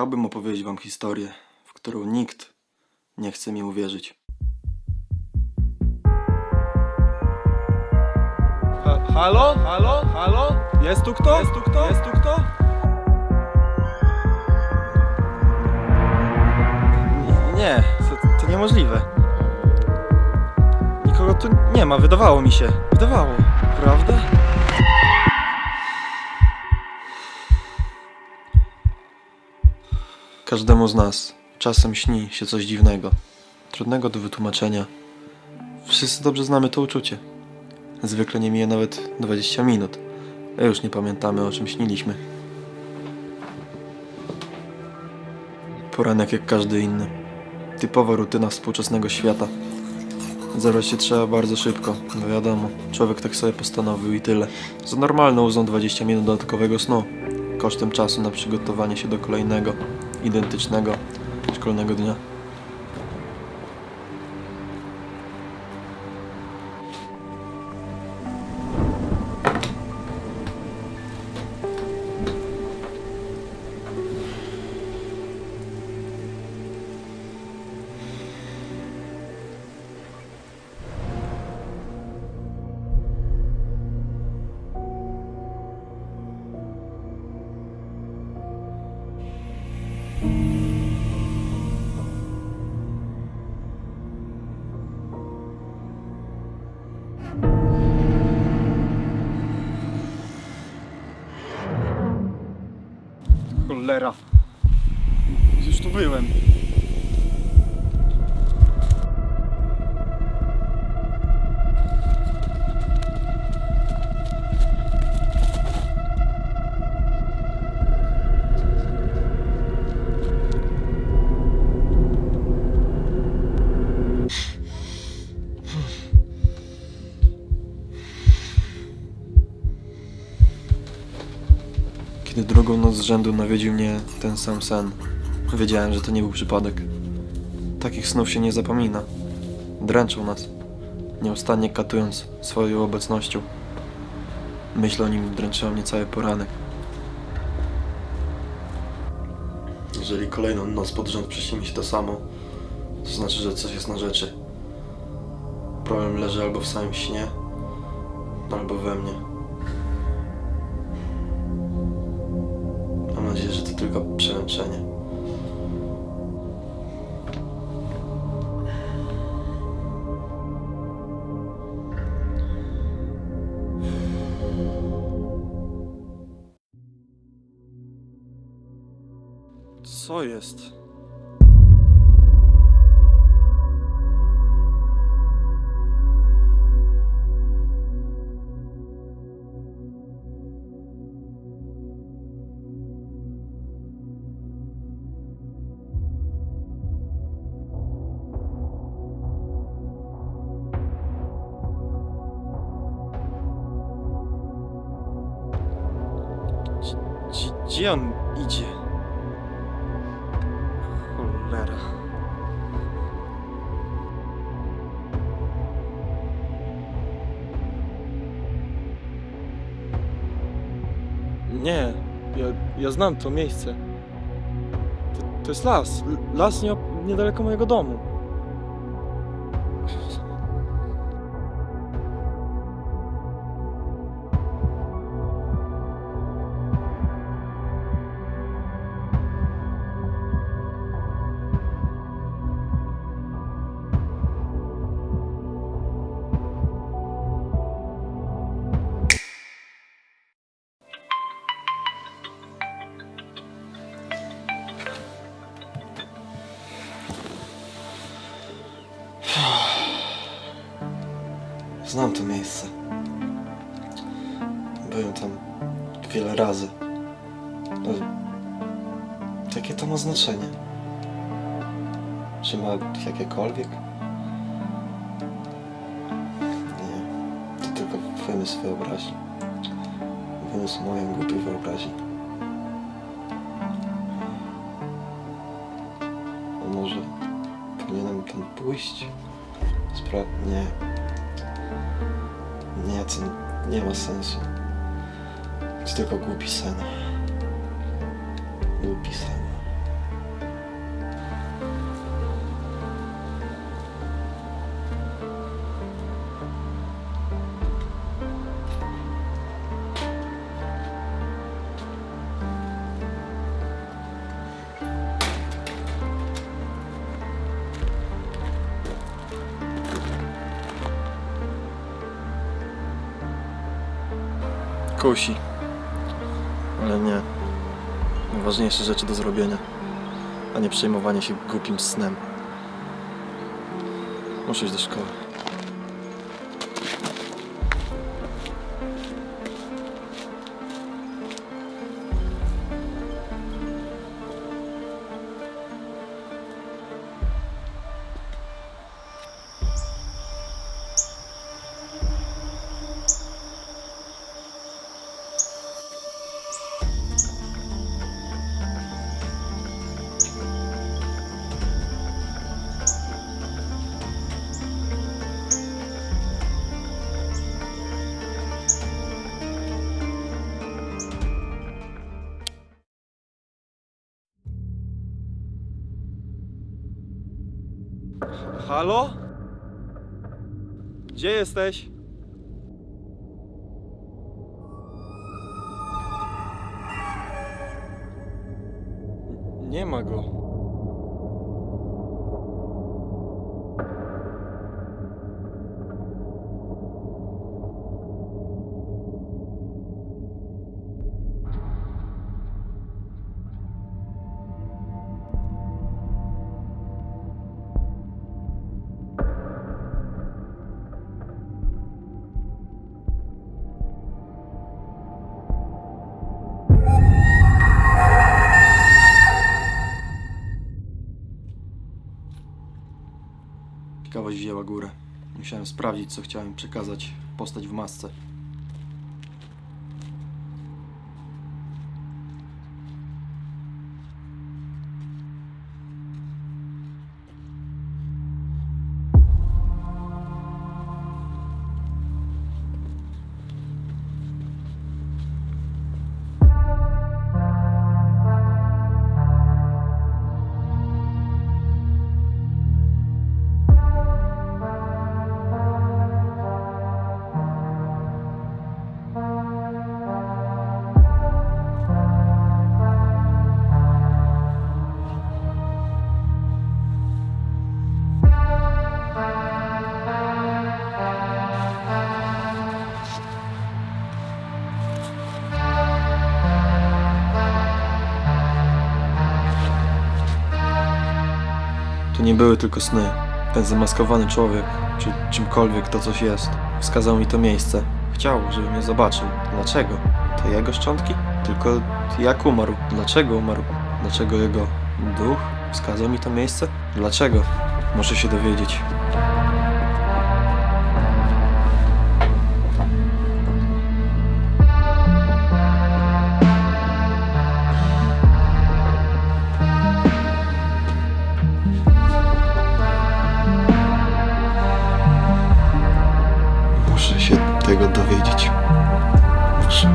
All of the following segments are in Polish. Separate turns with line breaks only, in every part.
Chciałbym opowiedzieć wam historię, w którą nikt nie chce mi uwierzyć.
Ha, halo? Halo? Halo? Jest tu kto? Jest tu kto? Jest tu kto?
Nie, to, to niemożliwe. Nikogo tu nie ma, wydawało mi się. Wydawało, prawda? Każdemu z nas czasem śni się coś dziwnego, trudnego do wytłumaczenia. Wszyscy dobrze znamy to uczucie. Zwykle nie mija nawet 20 minut, a już nie pamiętamy o czym śniliśmy. Poranek jak każdy inny. Typowa rutyna współczesnego świata. Zebrać się trzeba bardzo szybko, no wiadomo, człowiek tak sobie postanowił i tyle. Za normalną uzną 20 minut dodatkowego snu, kosztem czasu na przygotowanie się do kolejnego, identycznego, szkolnego dnia.
Cholera. Już tu byłem.
Drugą noc z rzędu nawiedził mnie ten sam sen, wiedziałem, że to nie był przypadek. Takich snów się nie zapomina. Dręczą nas, nieustannie katując swoją obecnością. Myśl o nim dręczyła mnie cały poranek. Jeżeli kolejną noc pod rząd przyśni mi się to samo, to znaczy, że coś jest na rzeczy. Problem leży albo w samym śnie, albo we mnie. Przemęczenie. Co jest? Gdzie, on idzie? Cholera.
Nie, ja, ja znam to miejsce. To, to jest las. Las nie, niedaleko mojego domu.
Znam to miejsce. Byłem tam wiele razy. Ale jakie to ma znaczenie? Czy ma jakiekolwiek? Nie. To tylko wymysł wyobraźni. Wymysł mojej głupiej wyobraźni. A może powinienem tam pójść? Spra... Nie. Nie, ma sensu. To tylko głupi sen. Głupi sen. Kusi. Ale nie. Ważniejsze rzeczy do zrobienia, a nie przejmowanie się głupim snem. Muszę iść do szkoły.
Halo? Gdzie jesteś? Nie ma go.
Wzięła górę. Musiałem sprawdzić, co chciałem przekazać postać w masce. Nie były tylko sny. Ten zamaskowany człowiek, czy czymkolwiek to coś jest, wskazał mi to miejsce. Chciał, żebym je zobaczył. Dlaczego? To jego szczątki? Tylko jak umarł? Dlaczego umarł? Dlaczego jego duch wskazał mi to miejsce? Dlaczego? Muszę się dowiedzieć. Tego dowiedzieć. Muszę.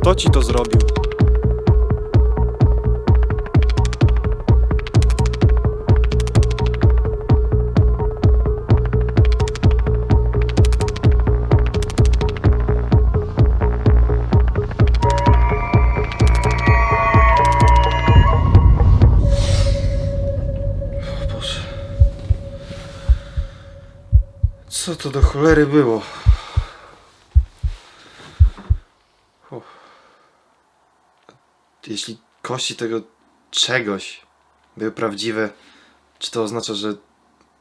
Kto ci to zrobił?
To do cholery było? Uff. Jeśli kości tego czegoś były prawdziwe, czy to oznacza, że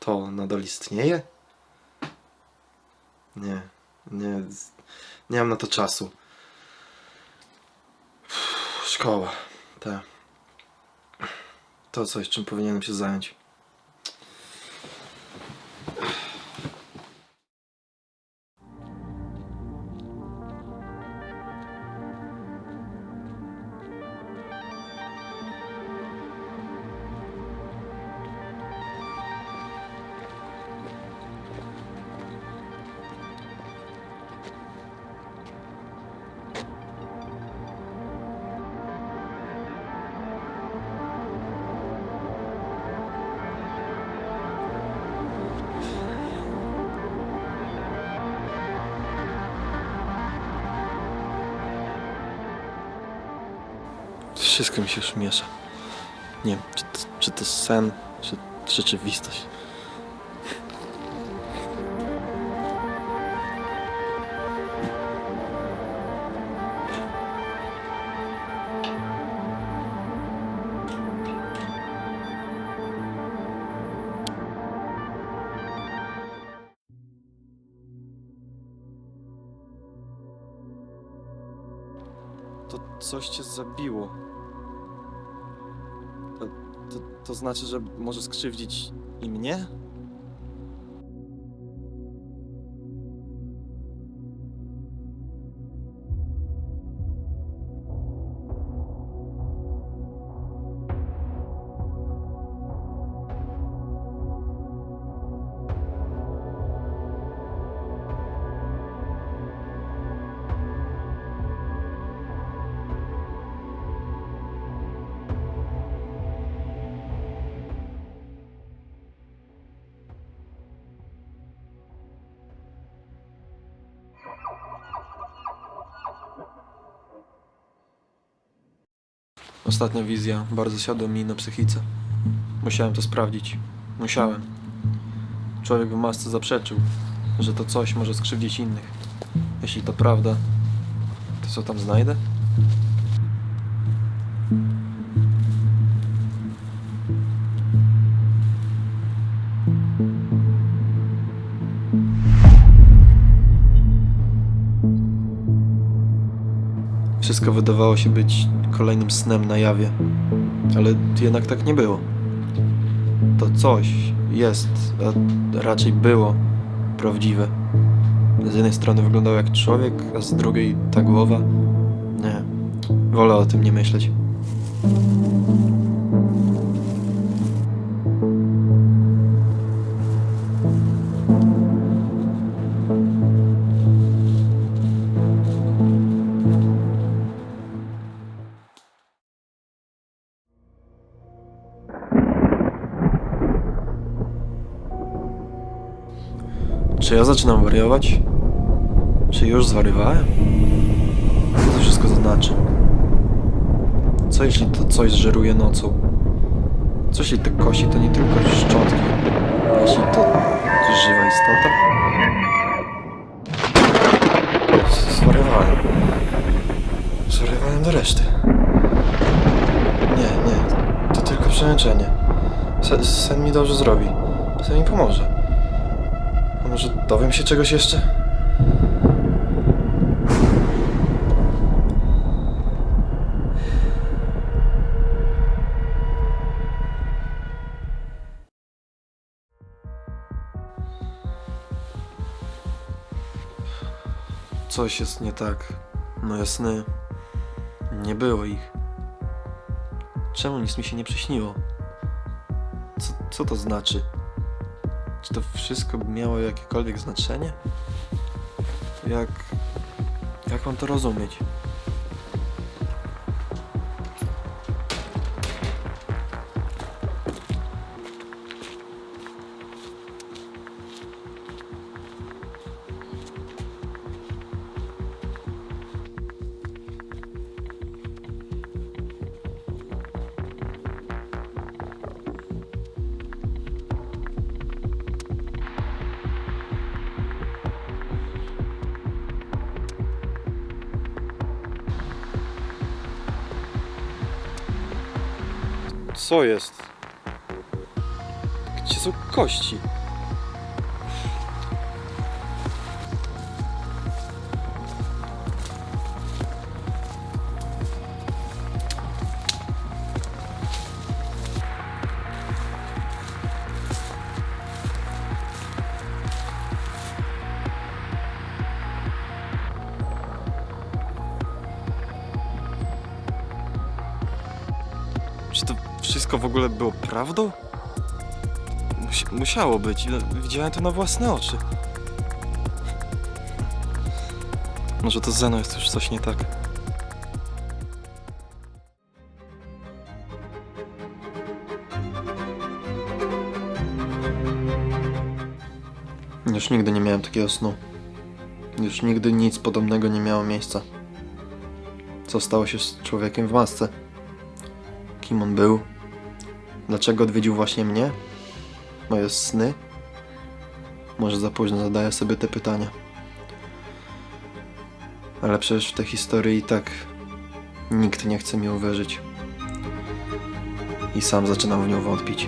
to nadal istnieje? Nie, nie, nie mam na to czasu. Uff, Szkoła, ta. To coś, czym powinienem się zająć. Wszystko mi się już miesza. Nie wiem, czy czy to sen, czy rzeczywistość. To coś cię zabiło. To, znaczy, że może skrzywdzić i mnie? Ostatnia wizja bardzo siadła mi na psychice. Musiałem to sprawdzić. Musiałem. Człowiek w masce zaprzeczył, że to coś może skrzywdzić innych. Jeśli to prawda, to co tam znajdę? Wszystko wydawało się być kolejnym snem na jawie, ale jednak tak nie było. To coś jest, a raczej było prawdziwe. Z jednej strony wyglądał jak człowiek, a z drugiej ta głowa. Nie, wolę o tym nie myśleć. Zaczynam wariować? Czy już zwariowałem? Co to wszystko znaczy? Co jeśli to coś żeruje nocą? Co jeśli te kości to nie tylko szczątki? A jeśli to żywa istota? Zwariowałem. Zwariowałem do reszty. Nie, nie. To tylko przemęczenie. Se- Sen mi dobrze zrobi. Sen mi pomoże. Może dowiem się czegoś jeszcze? Coś jest nie tak. Moje sny. Nie było ich. Czemu nic mi się nie przyśniło? Co, co to znaczy? Czy to wszystko miało jakiekolwiek znaczenie? Jak. Jak mam to rozumieć? Co jest? Gdzie są kości? Czy to wszystko w ogóle było prawdą? Musi musiało być. Widziałem to na własne oczy. Może to ze jest już coś nie tak. Już nigdy nie miałem takiego snu. Już nigdy nic podobnego nie miało miejsca. Co stało się z człowiekiem w masce? kim on był? Dlaczego odwiedził właśnie mnie? Moje sny? Może za późno zadaję sobie te pytania. Ale przecież w tę historię i tak nikt nie chce mi uwierzyć. I sam zaczynam w nią wątpić.